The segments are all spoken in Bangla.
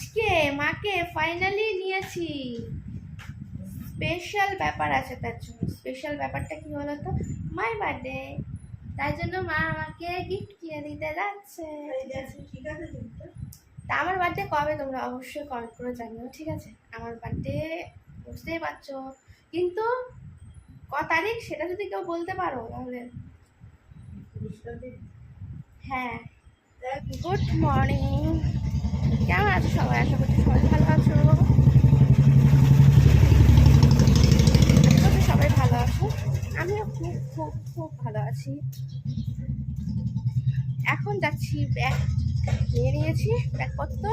আজকে মাকে ফাইনালি নিয়েছি। স্পেশাল ব্যাপার আছে তার জন্য। স্পেশাল ব্যাপারটা কি বলো তো মাই বার্থডে তাই জন্য মা আমাকে গিফট কিনে দিতে যাচ্ছে। ঠিক আছে? কিন্তু তা আমার বার্থডে কবে তোমরা অবশ্যই কমেন্ট করে জানিও ঠিক আছে? আমার বার্থডে বুঝতেই পারছ। কিন্তু ক তারিখ সেটা যদি কেউ বলতে পারো তাহলে। হ্যাঁ। গুড মর্নিং কেমন আছো সবাই? আশা করছি সবাই ভালো আছো। সবাই ভালো আছো। আমিও খুব খুব খুব ভালো আছি। এখন যাচ্ছি ব্যাগ নিয়ে নিয়েছি, ব্যাগপত্র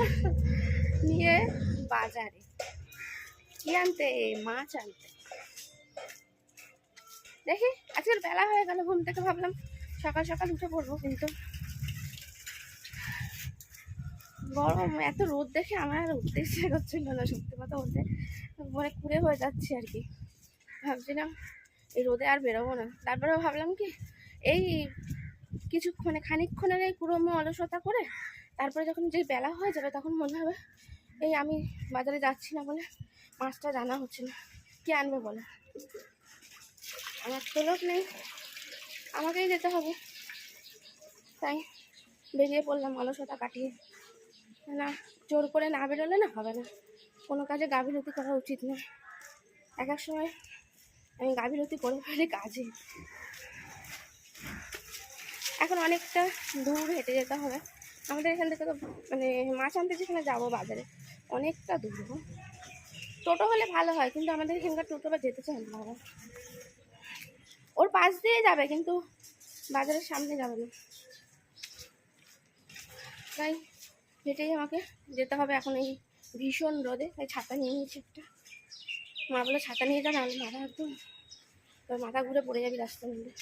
নিয়ে বাজারে। কি আনতে, মাছ আনতে? দেখি, আজকের বেলা হয়ে গেল ঘুম থেকে, ভাবলাম সকাল সকাল উঠে পড়ব কিন্তু গরম, এত রোদ দেখে আমার আর উঠতে ইচ্ছা করছিল না, সত্যি কথা বলতে। মানে কুড়ে হয়ে যাচ্ছে আর কি। ভাবছিলাম এই রোদে আর বেরোবো না। তারপরে ভাবলাম কি, এই কিছুক্ষণে, খানিকক্ষণের এই কুড়মো অলসতা করে তারপরে যখন যে বেলা হয়ে যাবে তখন মনে হবে, এই আমি বাজারে যাচ্ছি না বলে মাছটা জানা হচ্ছে না। কে আনবে বলে? আমার তো লোক নেই। আমাকেই যেতে হবে। তাই বেরিয়ে পড়লাম, অলসতা কাটিয়ে। না, জোর করে না বেরোলে না হবে না। কোনো কাজে গাফিলতি করা উচিত না। এক এক সময় আমি গাফিলতি করে ফেলি কাজে। এখন অনেকটা দূর হেঁটে যেতে হবে। আমাদের এখান থেকে তো মানে মাছ আনতে যেখানে যাব বাজারে, অনেকটা দূর। টোটো হলে ভালো হয়, কিন্তু আমাদের এখানকার টোটো বা যেতে চায় না ওর পাশ দিয়ে যাবে, কিন্তু বাজারের সামনে যাবে না। তাই হেঁটেই আমাকে যেতে হবে এখন এই ভীষণ রোদে। তাই ছাতা নিয়ে নিয়েছি একটা। মা বলে ছাতা নিয়ে যা, নাহলে মাথা একদম তোর মাথা ঘুরে পড়ে যাবি রাস্তার মধ্যে।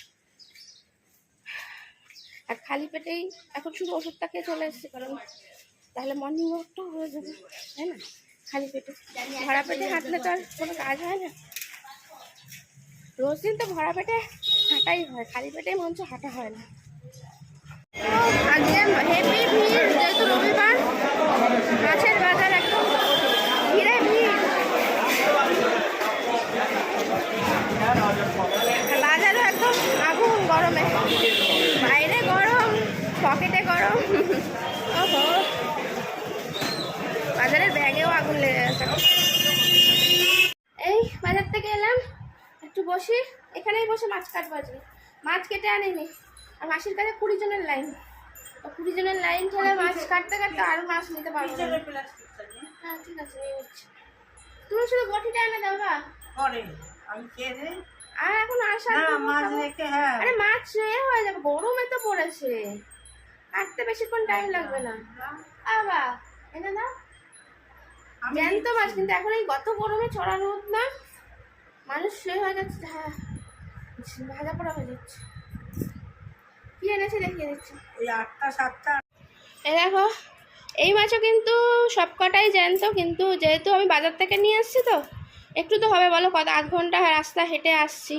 আর খালি পেটেই এখন শুধু ওষুধটা খেয়ে চলে এসেছে, কারণ তাহলে মর্নিং ওয়াকটাও হয়ে যাবে, তাই না? খালি পেটে। ভরা পেটে হাঁটলে তো আর কোনো কাজ হয় না। রোজ দিন তো ভরা পেটে হাঁটাই হয়, খালি পেটেই মঞ্চ হাঁটা হয় না। হেভি ভিড় যেহেতু রবিবার, মাছের বাজার একদম বাজারও একদম আগুন গরমে। বাইরে গরম, পকেটে গরম। ওহো। বাজারের ব্যাগেও আগুন লেগে গেছে। এই বাজার থেকে এলাম একটু বসি, এখানেই বসে মাছ কাটবো আজকে। মাছ কেটে আনিনি। আর মাসির কাছে কুড়ি জনের লাইন। কুড়ি জনের লাইন ঠেলে মাছ কাটতে কাটতে আরও মাছ নিতে পারব হ্যাঁ ঠিক আছে তুমি শুধু বটিটা এনে দাও বা আমি খেয়ে নেই আর এখন আসা না মাছ রেখে হ্যাঁ। আরে মাছ এ হয়ে যাবে। গরমে তো পড়েছে। কাটতে বেশিক্ষণ টাইম লাগবে না। আবা এনে দাও। জ্যান্ত মাছ কিন্তু এখন এই গত গরমে ছড়া রোদ না। মানুষ সে হয়ে যাচ্ছে হ্যাঁ। ভাজা পোড়া হয়ে যাচ্ছে। কি এনেছে দেখিয়ে দিচ্ছি ওই আটটা সাতটা। এই দেখো এই মাছও কিন্তু সবকটাই জ্যান্ত কিন্তু যেহেতু আমি বাজার থেকে নিয়ে আসছি তো একটু তো হবে বলো কত আধ ঘণ্টা রাস্তা হেঁটে আসছি।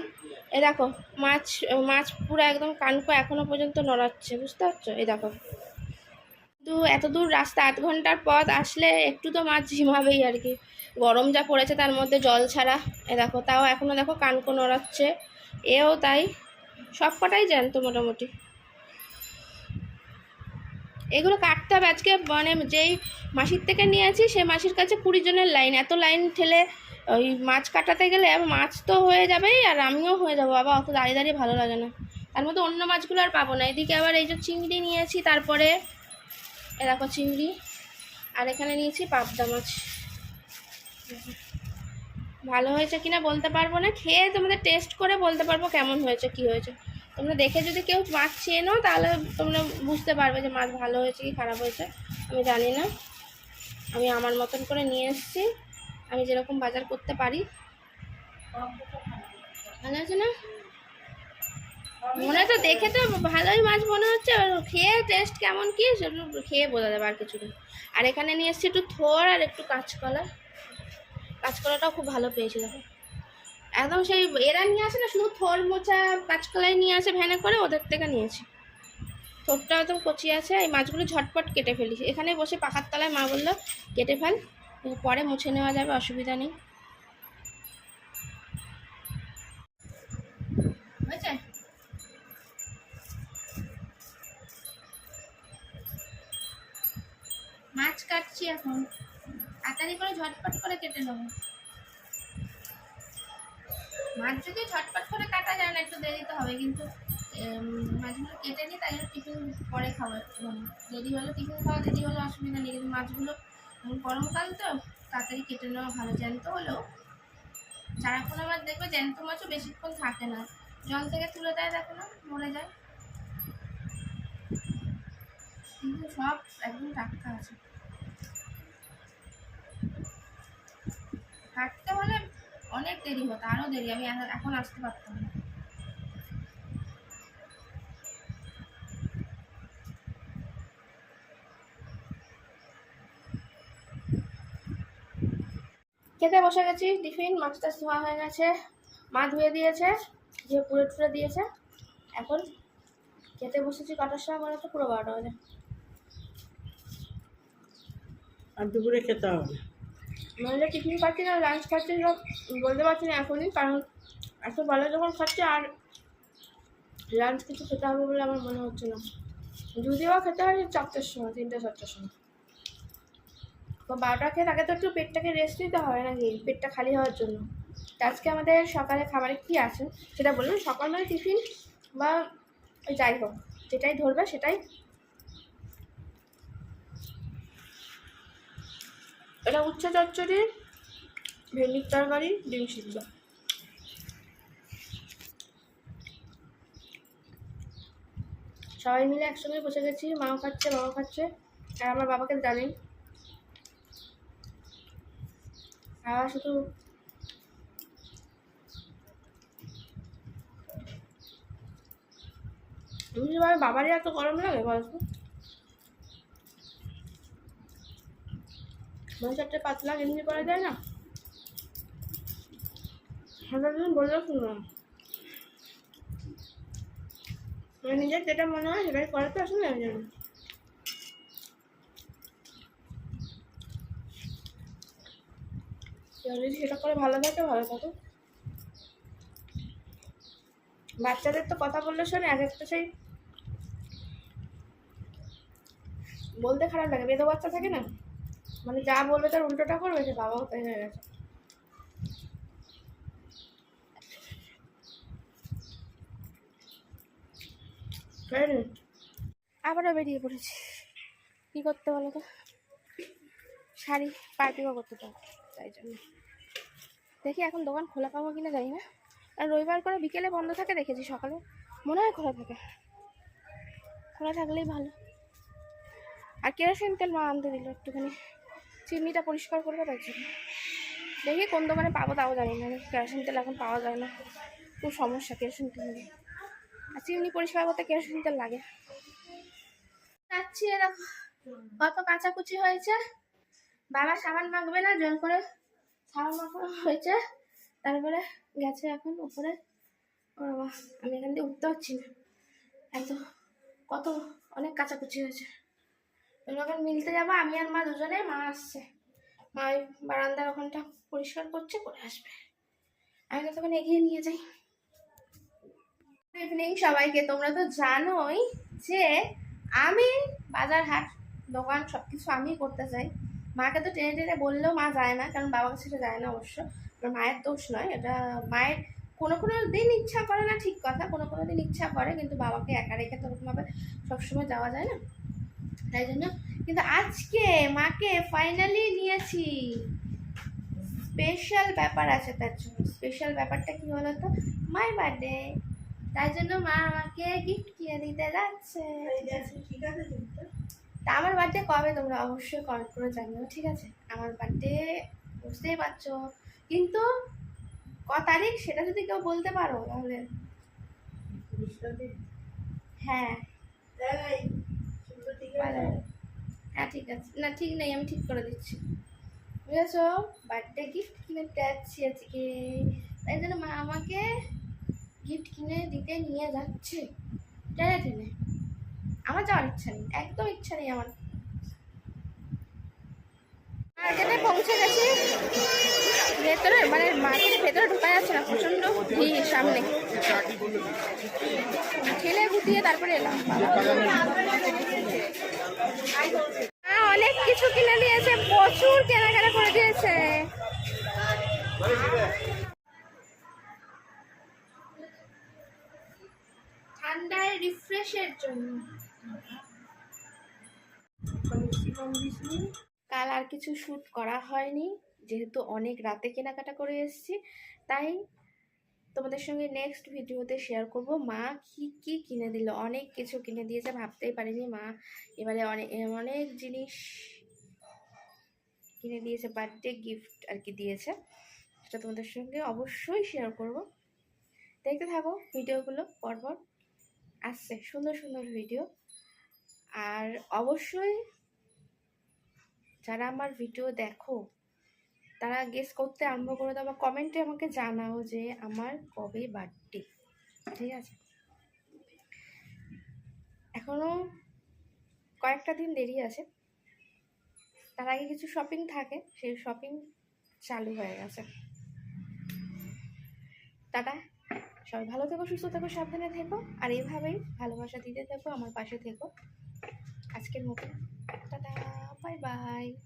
এ দেখো মাছ মাছ পুরো একদম কানকো এখনও পর্যন্ত নড়াচ্ছে বুঝতে পারছ? এই দেখো। কিন্তু এত দূর রাস্তা আধ ঘণ্টার পথ আসলে একটু তো মাছ ঝিমাবেই আর কি। গরম যা পড়েছে তার মধ্যে জল ছাড়া এ দেখো তাও এখনও দেখো কানকো নড়াচ্ছে। এও তাই? সব সবকটাই জ্যান্ত মোটামুটি। এগুলো কাটতে হবে। আজকে মানে যেই মাসির থেকে নিয়েছি সেই মাসির কাছে কুড়ি জনের লাইন। এত লাইন ঠেলে ওই মাছ কাটাতে গেলে মাছ তো হয়ে যাবেই আর আমিও হয়ে যাব। বাবা, অত দাঁড়িয়ে দাঁড়িয়ে ভালো লাগে না। তার মধ্যে অন্য মাছগুলো আর পাবো না। এদিকে আবার এই যে চিংড়ি নিয়েছি, তারপরে এ দেখো চিংড়ি। আর এখানে নিয়েছি পাবদা মাছ। ভালো হয়েছে কিনা বলতে পারব না। খেয়ে তোমাদের টেস্ট করে বলতে পারব কেমন হয়েছে, কি হয়েছে। তোমরা দেখে যদি কেউ মাছ চেনো তাহলে তোমরা বুঝতে পারবে যে মাছ ভালো হয়েছে কি খারাপ হয়েছে। আমি জানি না। আমি আমার মতন করে নিয়ে এসেছি। আমি যেরকম বাজার করতে পারি। ভালো আছে না? মনে তো দেখে তো ভালোই মাছ মনে হচ্ছে। খেয়ে টেস্ট কেমন কি সেটা খেয়ে বোঝা যাবে আর কিছু আর এখানে নিয়ে এসেছি একটু থোর আর একটু কাঁচকলা। কাঁচকলাটাও খুব ভালো পেয়েছি, দেখো। একদম সেই এরা নিয়ে আসে না, শুধু থোর মোচা কাঁচকলাই নিয়ে আসে, ভ্যানে করে ওদের থেকে নিয়েছি। ঠোঁটটা একদম কচি আছে, এই মাছগুলো ঝটপট কেটে ফেলি এখানে বসে পাখার তলায় মা বলল, কেটে ফেল পরে মুছে নেওয়া যাবে, অসুবিধা নেই। হয়েছে? মাছ কাটছি এখন। তাড়াতাড়ি করে ঝটপট করে কেটে নেব। মাছ যদি ঝটপট করে কাটা যায় না, একটু দেরিতে হবে, কিন্তু মাছগুলো কেটে নিই, তাই জন্য টিফিন পরে একটুখানি। দেরি হলে টিফিন খাওয়া দেরি হলে অসুবিধা নেই, কিন্তু মাছগুলো গরমকাল তো, তাড়াতাড়ি কেটে নেওয়া ভালো। জ্যান্ত হলেও, সারাক্ষণ আবার দেখবে জ্যান্ত মাছও বেশিক্ষণ থাকে না। জল থেকে তুলে দেয়, দেখো না, মরে যায়। কিন্তু সব একদম টাটকা আছে। কাটতে হলে অনেক দেরি হতো আরও দেরি আমি এখন- এখন আসতে পারতাম না। খেতে বসে গেছি টিফিন মাছটা ধোয়া হয়ে গেছে। মা ধুয়ে দিয়েছে যে পুরে টুরে দিয়েছে। এখন খেতে বসেছি কটার সময় মনে হচ্ছে পুরো বারোটা বাজে। আর দুপুরে খেতে হবে নইলে টিফিন খাচ্ছি না লাঞ্চ খাচ্ছি, সব বলতে পারছি না এখনই, কারণ এত ভালো যখন খাচ্ছি আর লাঞ্চ কিছু খেতে হবে বলে আমার মনে হচ্ছে না। যদিও বা খেতে হয় চারটের সময়, তিনটে চারটের সময়। তো বারোটা খেয়ে তাকে তো একটু পেটটাকে রেস্ট নিতে হবে নাকি? পেটটা খালি হওয়ার জন্য। আজকে আমাদের সকালে খাবারে কী আছে? সেটা বলুন। সকাল মানে টিফিন বা যাই হোক, যেটাই ধরবে সেটাই এটা উচ্ছে চচ্চড়ি, ভেন্ডির তরকারি, ডিম সিদ্ধ। সবাই মিলে একসঙ্গে বসে গেছি, মাও খাচ্ছে বাবা খাচ্ছে, আর আমার বাবাকে জানেই বাবা শুধু বাবারই এত গরম লাগে বলতো মানে চারটে পাতলা গেঞ্জি পরা যায় না? হঠাৎ শুনব না মানে নিজের যেটা মনে হয় সেটাই করে তো আসলে জন্য যদি সেটা করে ভালো থাকে ভালো থাকে বাচ্চাদের তো কথা বললে শোনে, এক একটা সেই বলতে খারাপ লাগে। বেদো বাচ্চা থাকে না? মানে যা বলবে তার উল্টোটা করবে যে বাবাও তাই হয়ে গেছে। আবারও বেরিয়ে পড়েছি। কী করতে বলো তো? শাড়ি পার্টিও করতে পারব তাই জন্য। দেখি এখন দোকান খোলা পাবো কিনা জানি না। আর রবিবার করে বিকেলে বন্ধ থাকে দেখেছি সকালে। মনে হয় খোলা থাকে। খোলা থাকলেই ভালো। আর কেরোসিন তেল মা আনতে দিল একটুখানি। চিমনিটা পরিষ্কার করবে তার জন্য। দেখি কোন দোকানে পাবো তাও জানি না। কেরোসিন তেল এখন পাওয়া যায় না। খুব সমস্যা, কেরোসিন তেল আর চিমনি পরিষ্কার করতে কেরোসিন তেল লাগে। যাচ্ছি এরকম। কত কাচাকুচি হয়েছে? বাবা সাবান মাখবে না, জোর করে সাবান মাখানো হয়েছে। তারপরে গেছে এখন উপরে। আমি এখান দিয়ে উঠতে পারছি না। এত, কত অনেক কাচাকুচি হয়েছে। যখন মিলতে যাব, আমি আর মা দুজনে, মা আসছে। মা ওই বারান্দার ওখানটা পরিষ্কার করছে, করে আসবে। আমি তখন এগিয়ে নিয়ে যাই। ইভিনিং সবাইকে, তোমরা তো জানোই যে আমি বাজার হাট, দোকান সব কিছু আমিই করতে চাই। মাকে তো টেনে টেনে বললেও মা যায় না, কারণ বাবাকে সেটা যায় না অবশ্য। মায়ের দোষ নয়, এটা মায়ের কোনো কোনো দিন ইচ্ছা করে না ঠিক কথা, কোনো কোনো দিন ইচ্ছা করে, কিন্তু বাবাকে একা রেখে তো ওরকমভাবে সবসময় যাওয়া যায় না। তাই জন্য। কিন্তু আজকে মাকে ফাইনালি নিয়েছি। স্পেশাল ব্যাপার আছে তার জন্য। স্পেশাল ব্যাপারটা কি বলো তো মাই বার্থডে তাই জন্য মা আমাকে গিফট কিনে দিতে যাচ্ছে। তা আমার বার্থডে কবে তোমরা অবশ্যই কমেন্ট করে জানিও ঠিক আছে? আমার বার্থডে বুঝতেই পারছ। কিন্তু ক তারিখ সেটা যদি কেউ বলতে পারো তাহলে। হ্যাঁ এই, শুনতে ঠিক আছে ভালো। হ্যাঁ ঠিক আছে। না, ঠিক নেই, আমি ঠিক করে দিচ্ছি। বুঝেছ বার্থডে গিফট কিনে যাচ্ছি আজকে। তাই জন্য মা আমাকে গিফট কিনে দিতে নিয়ে যাচ্ছে। টেনে টেনে আমার যাওয়ার ইচ্ছা নেই। একদম ইচ্ছা নেই আমার। মার্কেটে পৌঁছে গেছি। ভেতরে মানে মার্কেটের ভেতরে ঢোকা যাচ্ছে না প্রচণ্ড ভিড় সামনে। ঠেলে গুটিয়ে তারপরে এলাম। অনেক কিছু কিনে দিয়েছে প্রচুর কেনাকাটা করে দিয়েছে। ঠান্ডায় রিফ্রেশের জন্য। কাল আর কিছু শ্যুট করা হয়নি। যেহেতু অনেক রাতে কেনাকাটা করে এসেছি, তাই তোমাদের সঙ্গে নেক্সট ভিডিওতে শেয়ার করব। মা কি কি কিনে দিল? অনেক কিছু কিনে দিয়েছে, ভাবতেই পারিনি মা। এবারে অনেক অনেক জিনিস কিনে দিয়েছে বার্থডে গিফট আর কি দিয়েছে। সেটা তোমাদের সঙ্গে অবশ্যই শেয়ার করব। দেখতে থাকো ভিডিওগুলো পরপর। আসছে সুন্দর সুন্দর ভিডিও আর অবশ্যই যারা আমার ভিডিও দেখো, তারা গেস করতে আরম্ভ করে দাও বা কমেন্টে আমাকে জানাও যে আমার কবে বার্থডে ঠিক আছে? এখনও কয়েকটা দিন দেরি আছে। তার আগে কিছু শপিং থাকে, সেই শপিং চালু হয়ে গেছে। টাটা, সবাই ভালো থেকো, সুস্থ থেকো, সাবধানে থেকো, আর এইভাবেই ভালোবাসা দিতে থেকো, আমার পাশে থেকো। আজকের মতো টাটা। Bye-bye.